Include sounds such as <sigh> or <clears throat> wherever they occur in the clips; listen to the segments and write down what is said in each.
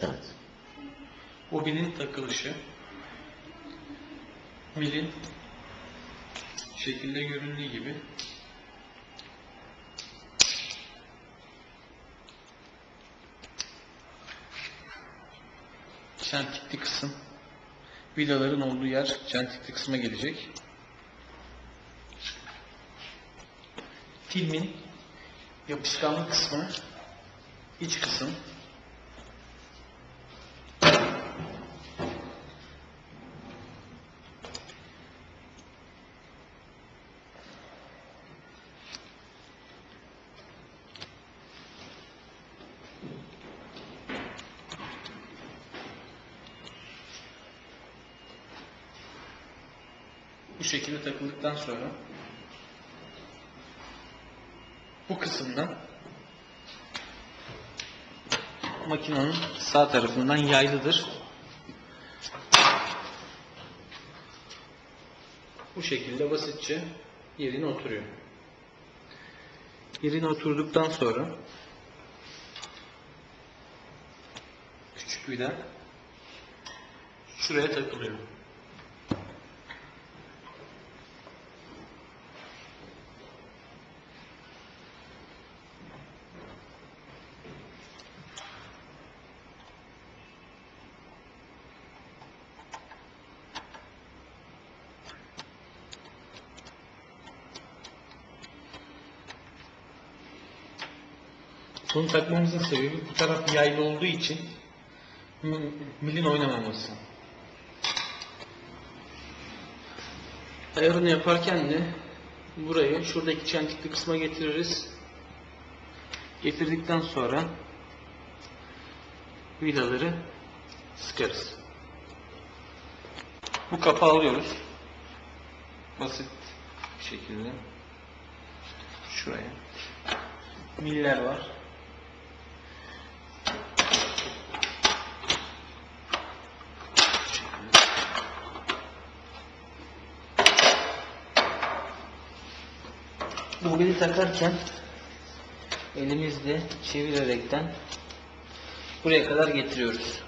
Evet. bobinin takılışı, milin şekilde göründüğü gibi çentikli kısım vidaların olduğu yer çentikli kısma gelecek. Filmin yapışkanlı kısmı iç kısım bu şekilde takıldıktan sonra bu kısımdan makinenin sağ tarafından yaylıdır. Bu şekilde basitçe yerine oturuyor. Yerine oturduktan sonra küçük vida şuraya takılıyor. Bunu takmamızın sebebi bu taraf yaylı olduğu için mi- milin oynamaması. Ayarını yaparken de burayı şuradaki çentikli kısma getiririz. Getirdikten sonra vidaları sıkarız. Bu kapağı alıyoruz. Basit bir şekilde. Şuraya. Miller var. Bobini takarken elimizle çevirerekten buraya kadar getiriyoruz.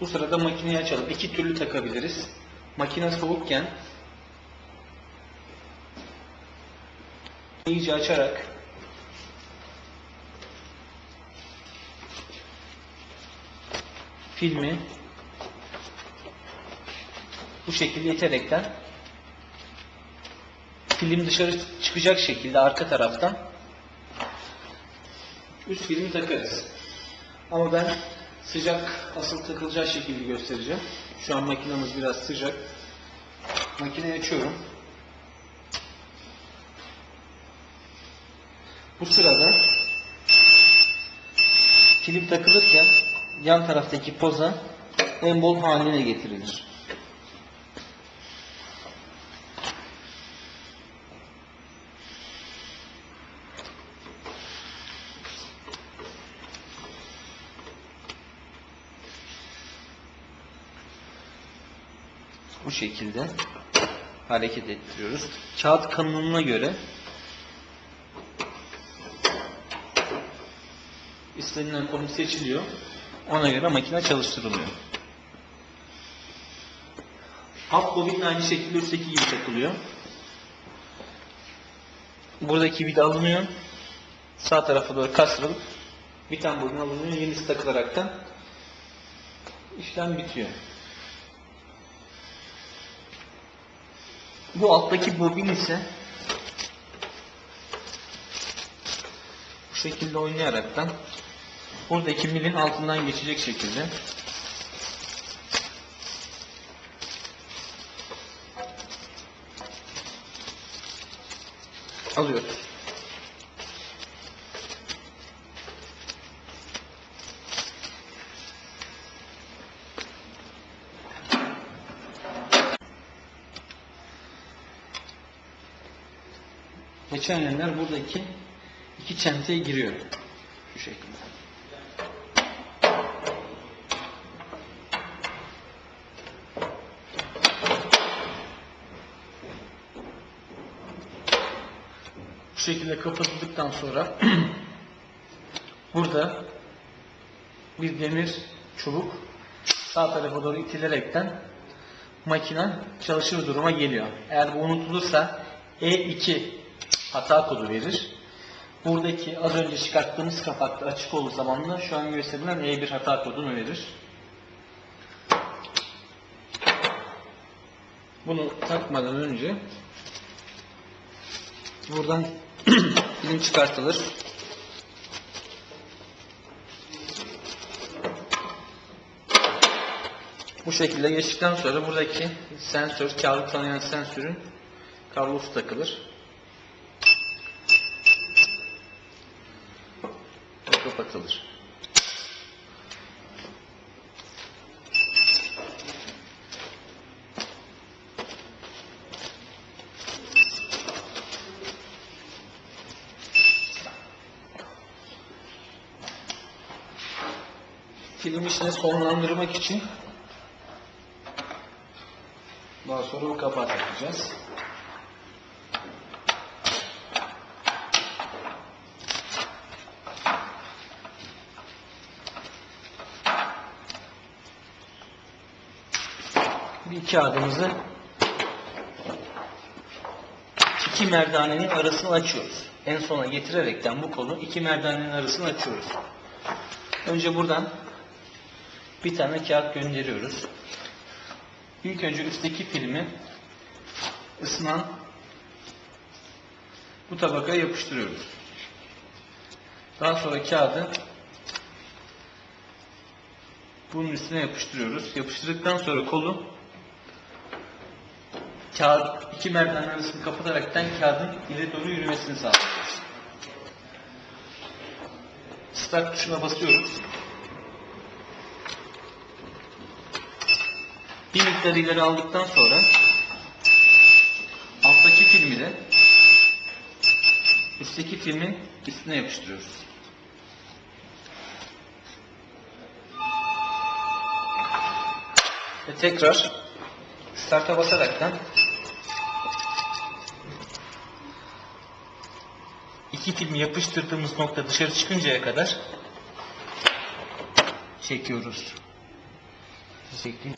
Bu sırada makineyi açalım. İki türlü takabiliriz. Makine soğukken iyice açarak filmi bu şekilde iterekten film dışarı çıkacak şekilde arka taraftan üst filmi takarız. Ama ben sıcak asıl takılacağı şekilde göstereceğim. Şu an makinamız biraz sıcak. Makineyi açıyorum. Bu sırada film takılırken yan taraftaki poza embol haline getirilir. Bu şekilde hareket ettiriyoruz. Kağıt kanununa göre istenilen konum seçiliyor. Ona göre makine çalıştırılıyor. Alt bobin aynı şekilde üstteki gibi takılıyor. Buradaki vida alınıyor. Sağ tarafa doğru kastırılıp bir tane bobin alınıyor. Yenisi takılaraktan işlem bitiyor. Bu alttaki bobin ise bu şekilde oynayaraktan buradaki milin altından geçecek şekilde alıyoruz. Geçen yerler buradaki iki çenteye giriyor. Şu şekilde. Bu şekilde kapatıldıktan sonra <clears throat> burada bir demir çubuk sağ tarafa doğru itilerekten makine çalışır duruma geliyor. Eğer bu unutulursa E2 hata kodu verir. Buradaki az önce çıkarttığımız kapakta açık olduğu zaman şu an gösterilen E1 hata kodunu verir. Bunu takmadan önce buradan <clears throat> film çıkartılır. Bu şekilde geçtikten sonra buradaki sensör, kağıdı tanıyan sensörün kablosu takılır. Ve kapatılır. Film işini sonlandırmak için daha sonra bu kapağı takacağız. Bir kağıdımızı iki merdanenin arasını açıyoruz. En sona getirerekten bu kolu iki merdanenin arasını açıyoruz. Önce buradan bir tane kağıt gönderiyoruz. İlk önce üstteki filmi ısınan bu tabakaya yapıştırıyoruz. Daha sonra kağıdı bunun üstüne yapıştırıyoruz. Yapıştırdıktan sonra kolu kağıt iki merdiven arasını kapataraktan kağıdın ileri doğru yürümesini sağlıyoruz. Start tuşuna basıyoruz. Bir miktar ileri aldıktan sonra alttaki filmi de üstteki filmin üstüne yapıştırıyoruz. Ve tekrar start'a basaraktan iki filmi yapıştırdığımız nokta dışarı çıkıncaya kadar çekiyoruz. Çektiğim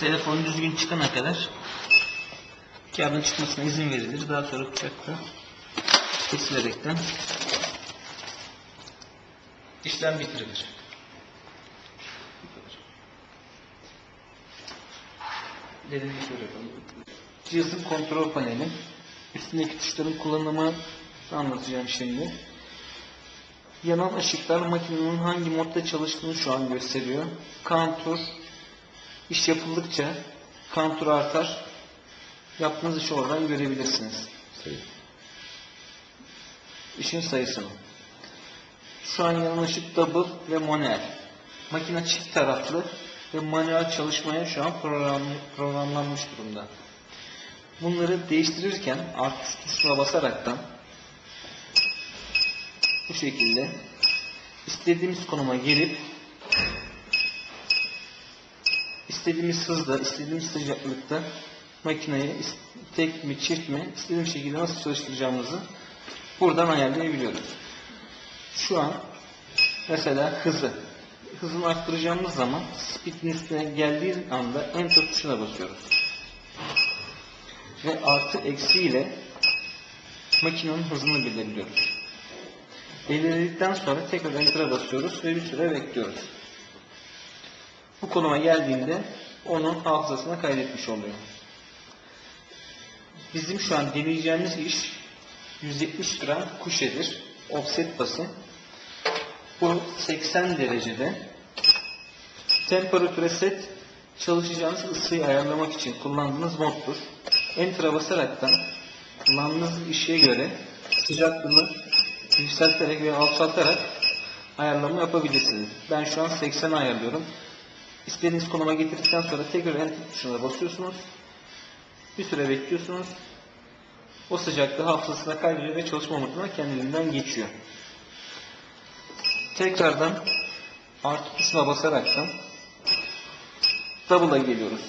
Telefon düzgün çıkana kadar kağıdın çıkmasına izin verilir. Daha sonra bıçakla kesilerekten işlem bitirilir. Cihazın kontrol paneli. Üstündeki tuşların kullanımı anlatacağım şimdi. Yanan ışıklar makinenin hangi modda çalıştığını şu an gösteriyor. Counter, İş yapıldıkça kantur artar. Yaptığınız işi oradan görebilirsiniz. İşin sayısını. Şu an yanan ışık double ve manuel. Makine çift taraflı ve manuel çalışmaya şu an program, programlanmış durumda. Bunları değiştirirken artı tuşuna basaraktan bu şekilde istediğimiz konuma gelip istediğimiz hızda, istediğimiz sıcaklıkta makineyi tek mi çift mi istediğimiz şekilde nasıl çalıştıracağımızı buradan ayarlayabiliyoruz. Şu an mesela hızı. Hızını arttıracağımız zaman speed'in üstüne geldiği anda enter tuşuna basıyoruz. Ve artı eksi ile makinenin hızını belirliyoruz. Belirledikten sonra tekrar enter'a basıyoruz ve bir süre bekliyoruz. Bu konuma geldiğinde onun hafızasına kaydetmiş oluyor. Bizim şu an deneyeceğimiz iş 170 gram kuşedir. Offset basın. Bu 80 derecede temperatüre set çalışacağınız ısıyı ayarlamak için kullandığınız moddur. Enter'a basaraktan kullandığınız işe göre sıcaklığını yükselterek veya alçaltarak ayarlama yapabilirsiniz. Ben şu an 80 ayarlıyorum. İstediğiniz konuma getirdikten sonra tekrar enter tuşuna basıyorsunuz. Bir süre bekliyorsunuz. O sıcaklığı hafızasına kaydediyor ve çalışma moduna kendiliğinden geçiyor. Tekrardan artı tuşuna basaraktan double'a geliyoruz.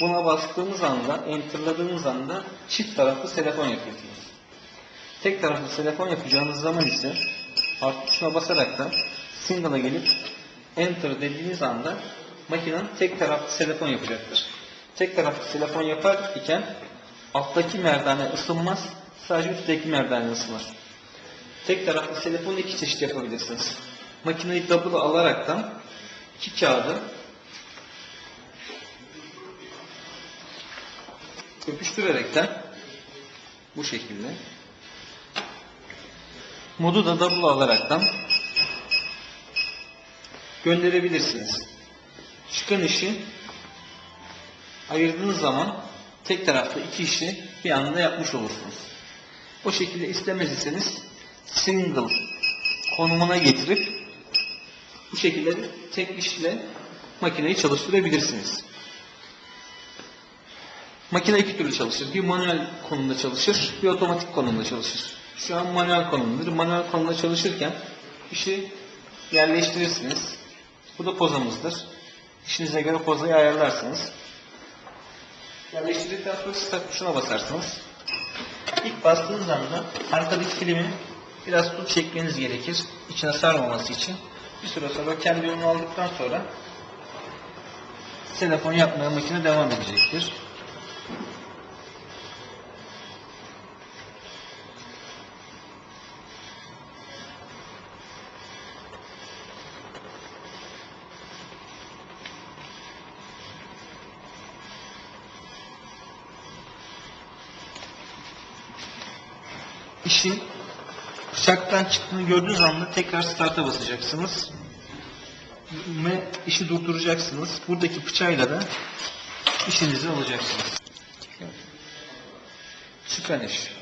Buna bastığımız anda, enterladığımız anda çift taraflı telefon yapıyorsunuz. Tek taraflı telefon yapacağınız zaman ise artı tuşuna basaraktan single'a gelip enter dediğiniz anda makinen tek taraflı telefon yapacaktır. Tek taraflı telefon yapar iken alttaki merdane ısınmaz, sadece üstteki merdane ısınır. Tek taraflı telefonu iki çeşit yapabilirsiniz. Makineyi double alaraktan iki kağıdı öpüştürerekten bu şekilde modu da double alaraktan gönderebilirsiniz. Çıkan işi ayırdığınız zaman tek taraflı iki işi bir anda yapmış olursunuz. O şekilde istemez iseniz single konumuna getirip bu şekilde tek işle makineyi çalıştırabilirsiniz. Makine iki türlü çalışır. Bir manuel konumda çalışır, bir otomatik konumda çalışır. Şu an manuel konumdadır. Manuel konumda çalışırken işi yerleştirirsiniz. Bu da pozamızdır. İşinize göre pozayı ayarlarsınız. Yerleştirdikten sonra start tuşuna basarsınız. İlk bastığınız anda arkadaki filmi biraz tut çekmeniz gerekir. İçine sarmaması için. Bir süre sonra kendi yolunu aldıktan sonra telefon yapmaya makine devam edecektir. İşin bıçaktan çıktığını gördüğünüz anda tekrar start'a basacaksınız. Ve işi durduracaksınız. Buradaki bıçağıyla da işinizi alacaksınız. Çıkan iş.